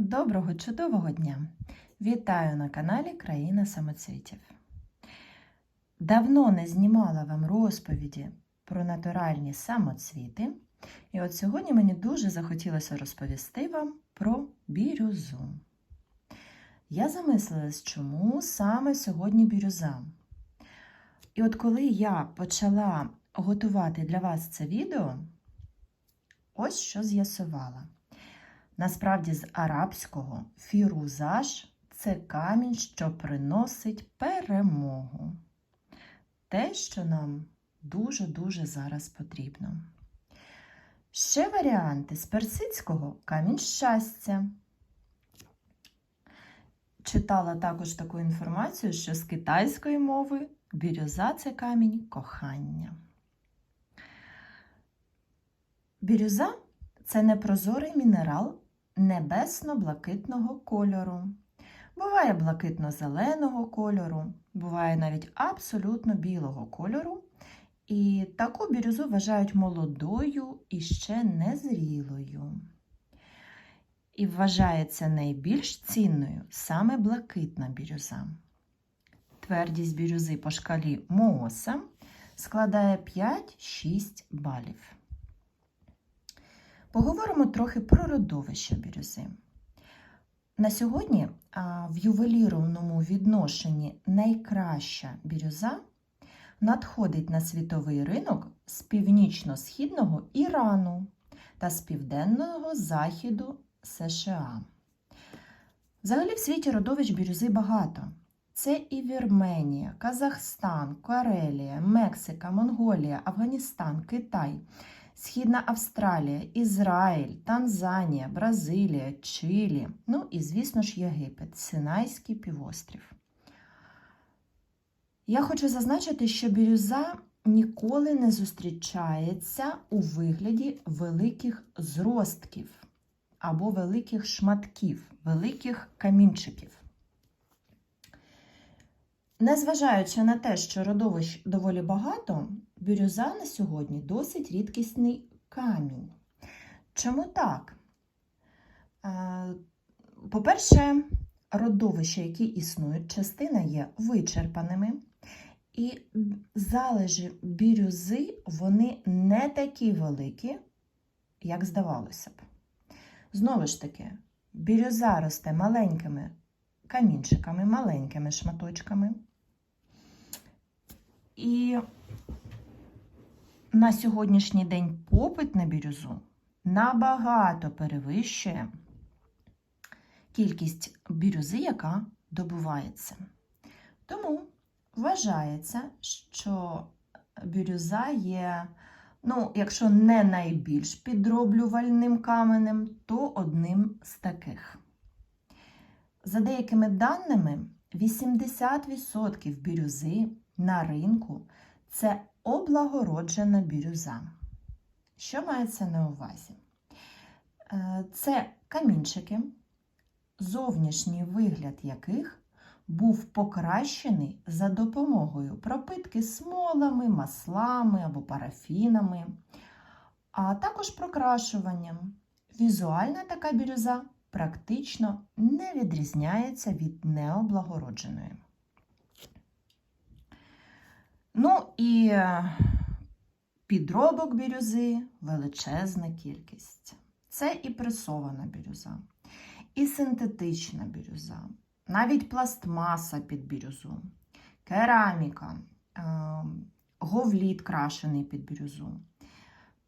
Доброго чудового дня! Вітаю на каналі Країна самоцвітів. Давно не знімала вам розповіді про натуральні самоцвіти. І от сьогодні мені дуже захотілося розповісти вам про бірюзу. Я замислилась, чому саме сьогодні бірюза. І от коли я почала готувати для вас це відео, ось що з'ясувала. Насправді, з арабського фірузаж це камінь, що приносить перемогу. Те, що нам дуже-дуже зараз потрібно. Ще варіанти з персидського камінь щастя. Читала також таку інформацію, що з китайської мови бірюза це камінь кохання. Бірюза це непрозорий мінерал небесно-блакитного кольору. Буває блакитно-зеленого кольору, буває навіть абсолютно білого кольору. І таку бірюзу вважають молодою і ще незрілою. І вважається найбільш цінною саме блакитна бірюза. Твердість бірюзи по шкалі Мооса складає 5-6 балів. Поговоримо трохи про родовище бірюзи. На сьогодні в ювелірному відношенні найкраща бірюза надходить на світовий ринок з північно-східного Ірану та з південного заходу США. Взагалі в світі родовищ бірюзи багато. Це і Вірменія, Казахстан, Карелія, Мексика, Монголія, Афганістан, Китай. Східна Австралія, Ізраїль, Танзанія, Бразилія, Чилі, ну і, звісно ж, Єгипет, Синайський півострів. Я хочу зазначити, що бірюза ніколи не зустрічається у вигляді великих зростків або великих шматків, великих камінчиків. Незважаючи на те, що родовищ доволі багато, бірюза на сьогодні досить рідкісний камінь. Чому так? Е, по-перше, родовища, які існують, частина є вичерпаними, і залежі бірюзи вони не такі великі, як здавалося б. Знову ж таки, бірюза росте маленькими камінчиками, маленькими шматочками. І на сьогоднішній день попит на бірюзу набагато перевищує кількість бірюзи, яка добувається. Тому вважається, що бірюза є, ну, якщо не найбільш підроблювальним каменем, то одним з таких. За деякими даними, 80% бірюзи на ринку це облагороджена бірюза. Що мається на увазі? Е, це камінчики, зовнішній вигляд яких був покращений за допомогою пропитки смолами, маслами або парафінами, а також прокрашуванням. Візуальна така бірюза практично не відрізняється від необлагородженої. Ну і е, підробок бірюзи величезна кількість. Це і пресована бірюза, і синтетична бірюза, навіть пластмаса під бірюзу, кераміка, е, говліт крашений під бірюзу,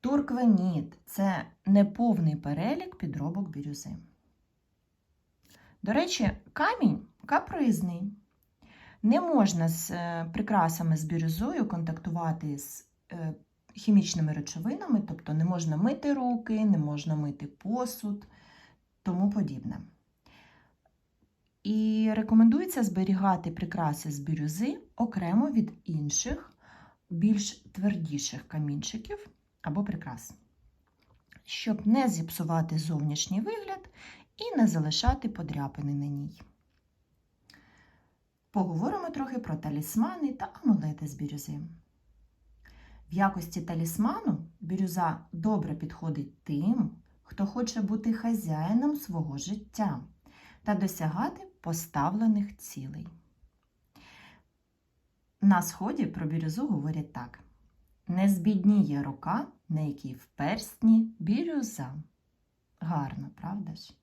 турквеніт це неповний перелік підробок бірюзи. До речі, камінь капризний. Не можна з е, прикрасами з бірюзою контактувати з е, хімічними речовинами, тобто не можна мити руки, не можна мити посуд, тому подібне. І рекомендується зберігати прикраси з бірюзи окремо від інших, більш твердіших камінчиків або прикрас, щоб не зіпсувати зовнішній вигляд і не залишати подряпини на ній. Поговоримо трохи про талісмани та амулети з бірюзи. В якості талісману бірюза добре підходить тим, хто хоче бути хазяїном свого життя та досягати поставлених цілей. На сході про бірюзу говорять так: не збідніє рука, на якій в перстні бірюза. Гарно, правда ж?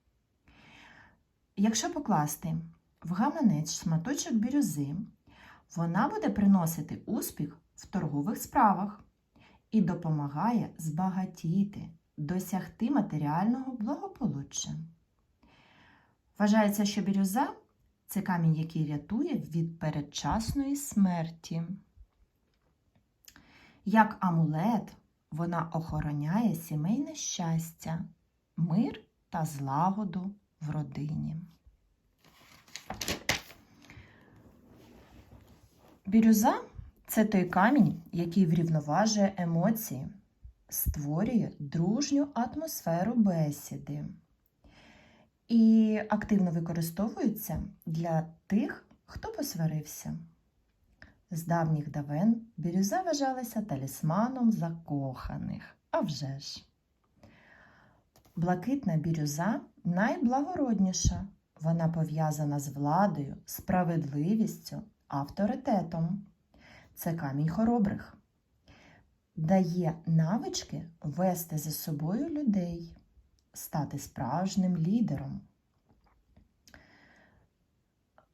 Якщо покласти в гаманець шматочок бірюзи, вона буде приносити успіх в торгових справах і допомагає збагатіти, досягти матеріального благополуччя. Вважається, що бірюза це камінь, який рятує від передчасної смерті. Як амулет, вона охороняє сімейне щастя, мир та злагоду в родині. Бірюза це той камінь, який врівноважує емоції, створює дружню атмосферу бесіди і активно використовується для тих, хто посварився. З давніх давен бірюза вважалася талісманом закоханих. А вже ж. Блакитна бірюза найблагородніша. Вона пов'язана з владою, справедливістю, авторитетом. Це камінь хоробрих. Дає навички вести за собою людей, стати справжнім лідером.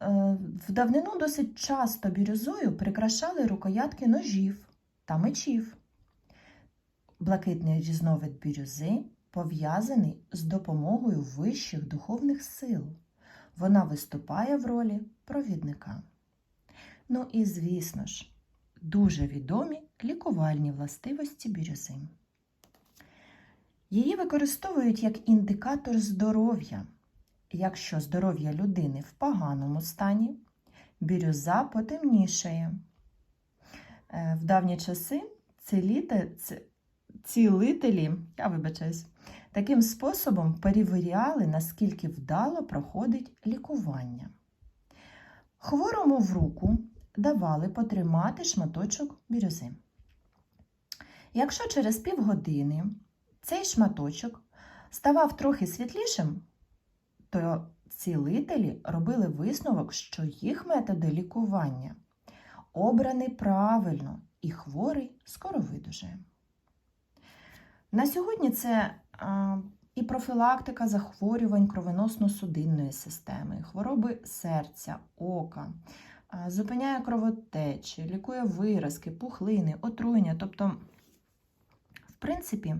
Е, В давнину досить часто бірюзою прикрашали рукоятки ножів та мечів. Блакитний різновид бірюзи пов'язаний з допомогою вищих духовних сил. Вона виступає в ролі провідника. Ну і, звісно ж, дуже відомі лікувальні властивості бірюзи. Її використовують як індикатор здоров'я. Якщо здоров'я людини в поганому стані, бірюза потемнішає. Е, В давні часи целіте- цілителі, я вибачаюсь, таким способом перевіряли, наскільки вдало проходить лікування. Хворому в руку давали потримати шматочок бірюзи. Якщо через півгодини цей шматочок ставав трохи світлішим, то цілителі робили висновок, що їх методи лікування обрані правильно і хворий скоро видужає. На сьогодні це і профілактика захворювань кровоносно-судинної системи, хвороби серця, ока, зупиняє кровотечі, лікує виразки, пухлини, отруєння, тобто, в принципі,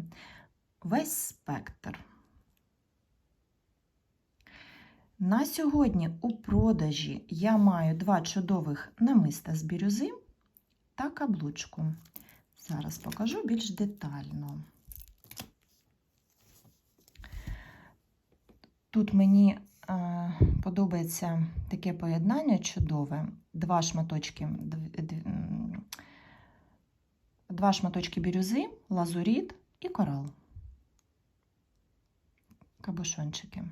весь спектр. На сьогодні у продажі я маю два чудових намиста з бірюзи та каблучку. Зараз покажу більш детально. Тут мені подобається таке поєднання чудове. Два шматочки, дв- дв- два шматочки бірюзи, лазуріт і корал. Кабушончики.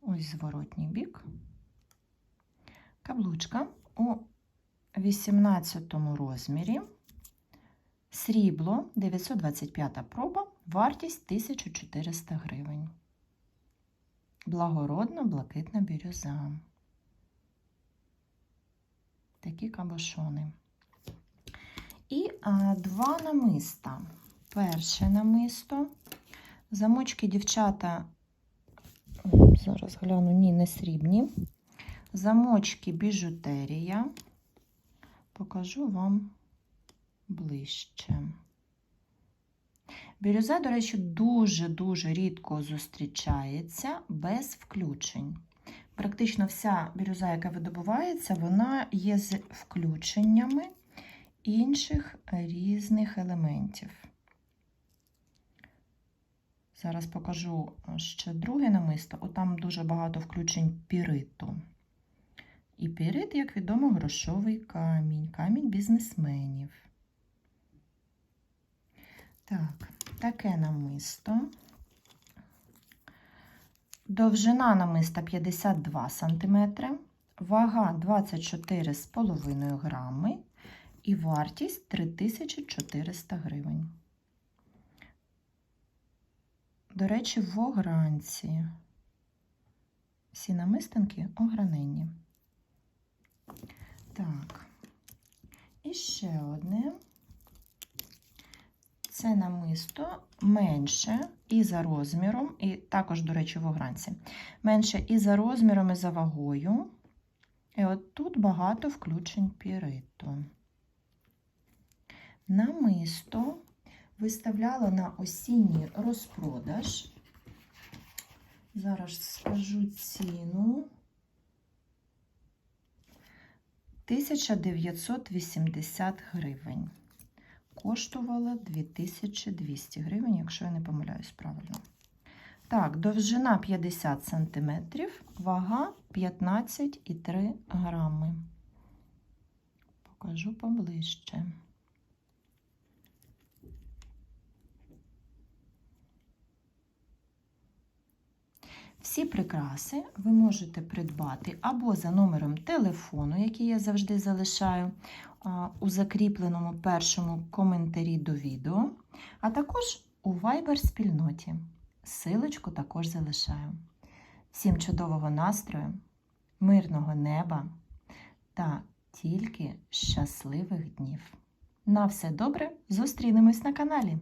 Ось зворотній бік. Каблучка у 18 розмірі. Срібло 925 проба, вартість 1400 гривень. Благородна блакитна бірюза. Такі кабошони. І а, два намиста. Перше намисто. Замочки дівчата Зараз гляну, ні, не срібні. Замочки біжутерія. Покажу вам ближче. Бірюза, до речі, дуже-дуже рідко зустрічається без включень. Практично вся бірюза, яка видобувається, вона є з включеннями інших різних елементів. Зараз покажу ще друге намисто. Отам дуже багато включень піриту. І пірит, як відомо, грошовий камінь, камінь бізнесменів. Так, таке намисто. Довжина намиста 52 см, вага 24,5 грами і вартість 3400 гривень. до речі, в огранці. Всі намистинки ограненні. Так. І ще одне. Це намисто менше і за розміром, і також, до речі, в огранці. Менше і за розміром, і за вагою. І от тут багато включень піриту. Намисто виставляла на осінній розпродаж. Зараз скажу ціну. 1980 гривень. Коштувала 2200 гривень, якщо я не помиляюсь правильно. Так, довжина 50 см, вага 15,3 грами. Покажу поближче. Всі прикраси ви можете придбати або за номером телефону, який я завжди залишаю у закріпленому першому коментарі до відео, а також у Viber спільноті. Силочку також залишаю. Всім чудового настрою, мирного неба та тільки щасливих днів. На все добре, зустрінемось на каналі!